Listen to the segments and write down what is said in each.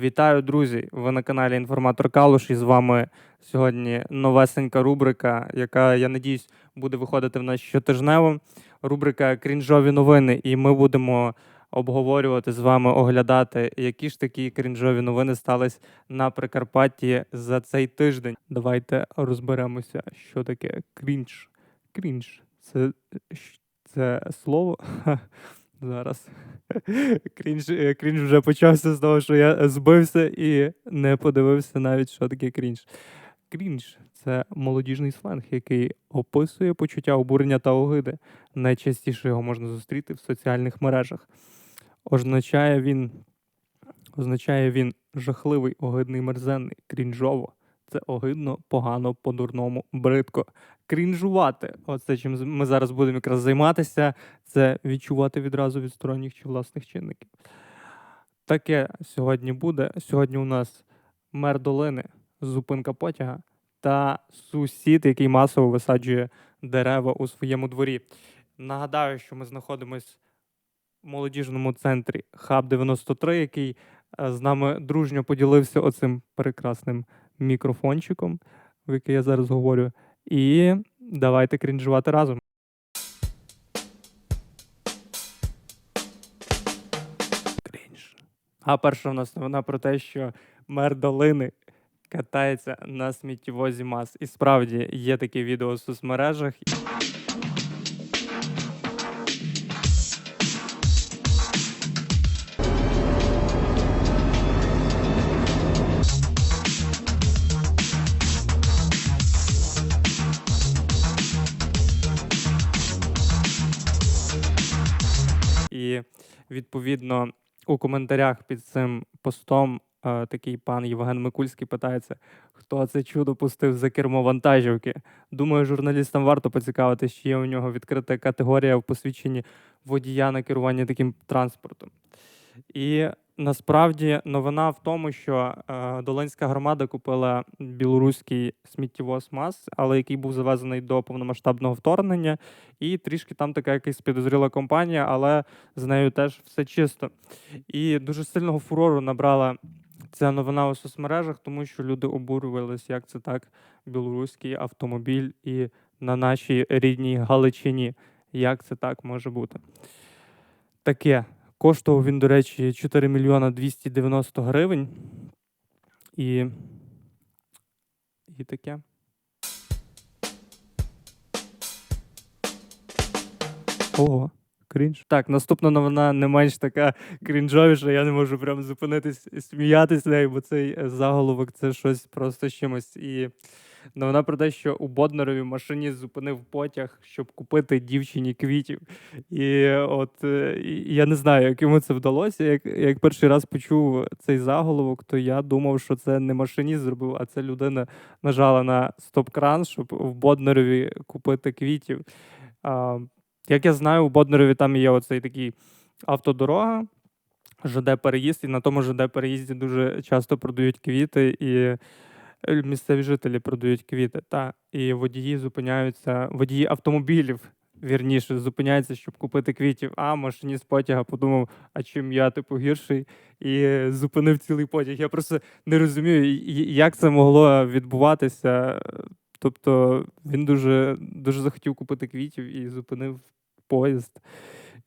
Вітаю, друзі! Ви на каналі Інформатор Калуш і з вами сьогодні новесенька рубрика, яка, я надіюсь, буде виходити в нас щотижнево. Рубрика Крінжові новини. І ми будемо обговорювати з вами, оглядати, які ж такі крінжові новини стались на Прикарпатті за цей тиждень. Давайте розберемося, що таке крінж. Крінж. Це, це слово. Зараз. Крінж, е, крінж вже почався з того, що я збився і не подивився навіть, що таке крінж. Крінж це молодіжний сленг, який описує почуття обурення та огиди. Найчастіше його можна зустріти в соціальних мережах. Означає він, означає він жахливий, огидний, мерзенний, крінжово. Це огидно, погано, по-дурному, бридко. Крінжувати. Оце чим ми зараз будемо якраз займатися це відчувати відразу від сторонніх чи власних чинників. Таке сьогодні буде. Сьогодні у нас мер долини, зупинка потяга та сусід, який масово висаджує дерева у своєму дворі. Нагадаю, що ми знаходимось в молодіжному центрі Хаб 93, який е, з нами дружньо поділився оцим прекрасним мікрофончиком, в який я зараз говорю. І давайте крінжувати разом. Крінж. А перша в нас новина про те, що мер долини катається на сміттєвозі МАЗ. І справді є такі відео в соцмережах. Відповідно у коментарях під цим постом е, такий пан Євген Микульський питається, хто це чудо пустив за кермо вантажівки. Думаю, журналістам варто поцікавитись, чи є у нього відкрита категорія в посвідченні водія на керування таким транспортом. І насправді новина в тому, що е, Долинська громада купила білоруський сміттєвоз МАЗ, але який був завезений до повномасштабного вторгнення, і трішки там така якась підозріла компанія, але з нею теж все чисто. І дуже сильного фурору набрала ця новина у соцмережах, тому що люди обурювалися, як це так, білоруський автомобіль і на нашій рідній Галичині. Як це так може бути? Таке. Коштував він, до речі, 4 мільйона 290 гривень. І. І таке. Ого, крінж. Так, наступна новина не менш така крінжовіша. Я не можу прям зупинитись і сміятися нею, бо цей е, заголовок це щось просто з чимось. І новина про те, що у Боднерові машині зупинив потяг, щоб купити дівчині квітів. І от е, і я не знаю, як йому це вдалося. Як, як перший раз почув цей заголовок, то я думав, що це не машиніст зробив, а це людина нажала на стоп-кран, щоб в Боднерові купити квітів. А, як я знаю, у Боднерові там є оцей такий автодорога, ЖД переїзд, і на тому ЖД переїзді дуже часто продають квіти, і місцеві жителі продають квіти. Та, і водії зупиняються, водії автомобілів. Вірніше, зупиняються, щоб купити квітів. А машиніст потяга подумав, а чим я типу гірший, і е, зупинив цілий потяг. Я просто не розумію, як це могло відбуватися. Тобто він дуже, дуже захотів купити квітів і зупинив поїзд.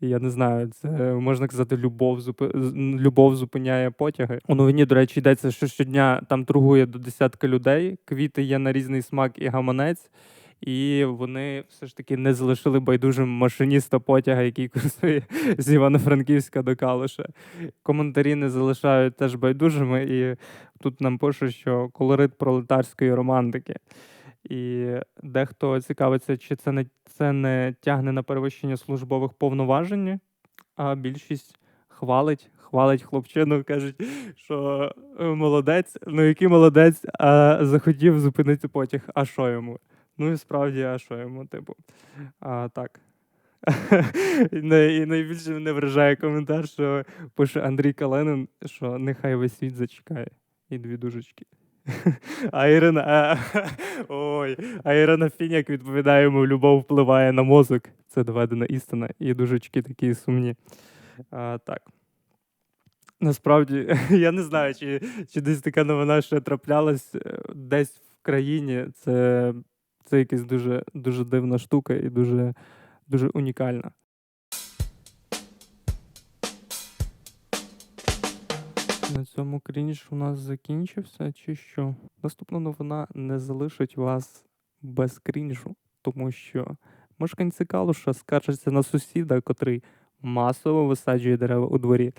Я не знаю, це можна казати, любов, зупи... любов зупиняє потяги. У новині, до речі, йдеться, що щодня там торгує до десятка людей. Квіти є на різний смак і гаманець. І вони все ж таки не залишили байдужим машиніста потяга, який курсує з Івано-Франківська до Калуша. Коментарі не залишають теж байдужими. І тут нам пишуть, що колорит пролетарської романтики. І дехто цікавиться, чи це не, це не тягне на перевищення службових повноважень, а більшість хвалить, хвалить хлопчину, кажуть, що е, молодець, ну який молодець, а захотів зупинити потяг. А що йому? Ну і справді, а що йому, типу. А, так. І найбільше мене вражає коментар, що пише Андрій Каленин, що нехай весь світ зачекає. І дві дужечки. А Ірина, а, ой, а Ірина Фіняк відповідає йому, любов впливає на мозок. Це доведена істина. І дужечки такі сумні. А, так. Насправді, я не знаю, чи, чи десь така новина ще траплялась е, десь в країні. Це, це якась дуже, дуже дивна штука і дуже, дуже унікальна. На цьому крінж у нас закінчився, чи що? Наступна новина не залишить вас без крінжу, тому що мешканці Калуша скаржаться на сусіда, котрий масово висаджує дерева у дворі.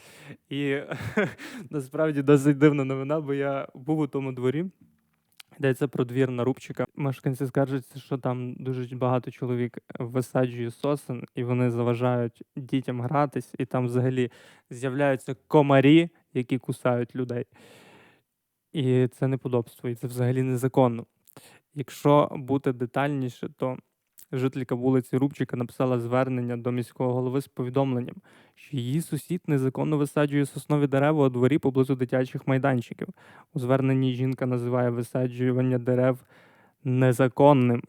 І насправді досить дивна новина, бо я був у тому дворі. Йдеться про двір Нарубчика. Мешканці скаржаться, що там дуже багато чоловік висаджує сосен, і вони заважають дітям гратись, і там взагалі з'являються комарі, які кусають людей. І це неподобство, і це взагалі незаконно. Якщо бути детальніше, то жителька вулиці Рубчика написала звернення до міського голови з повідомленням, що її сусід незаконно висаджує соснові дерева у дворі поблизу дитячих майданчиків. У зверненні жінка називає висаджування дерев незаконним.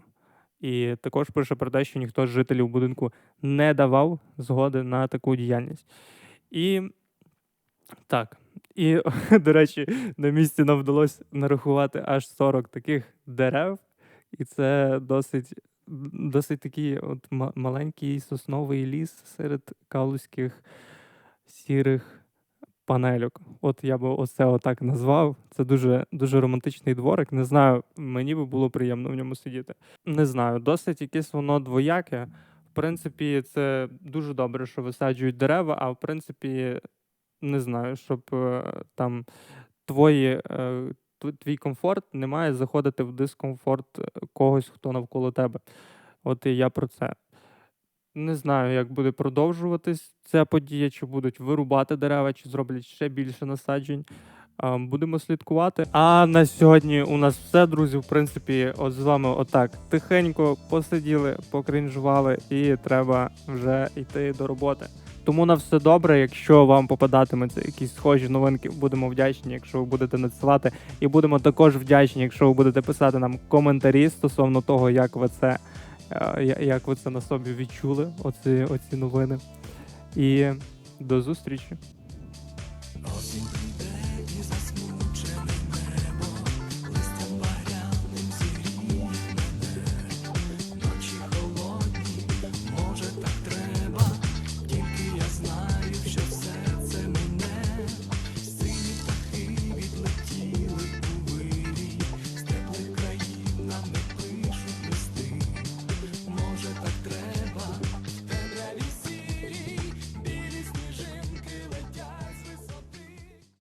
І також пише про те, що ніхто з жителів будинку не давав згоди на таку діяльність. І так. І, до речі, на місці нам вдалося нарахувати аж 40 таких дерев, і це досить, досить такий от маленький сосновий ліс серед калузьких сірих панельок. От я би оце отак назвав. Це дуже, дуже романтичний дворик. Не знаю, мені би було приємно в ньому сидіти. Не знаю, досить якесь воно двояке. В принципі, це дуже добре, що висаджують дерева, а в принципі, не знаю, щоб е, там твої, е, твій комфорт не має заходити в дискомфорт е, когось, хто навколо тебе. От і я про це. Не знаю, як буде продовжуватись ця подія, чи будуть вирубати дерева, чи зроблять ще більше насаджень. Будемо слідкувати. А на сьогодні у нас все, друзі. В принципі, от з вами отак тихенько посиділи, покринжували, і треба вже йти до роботи. Тому на все добре. Якщо вам попадатимуться якісь схожі новинки, будемо вдячні, якщо ви будете надсилати. І будемо також вдячні, якщо ви будете писати нам коментарі стосовно того, як ви це, е, як ви це на собі відчули, оці, оці новини. І до зустрічі.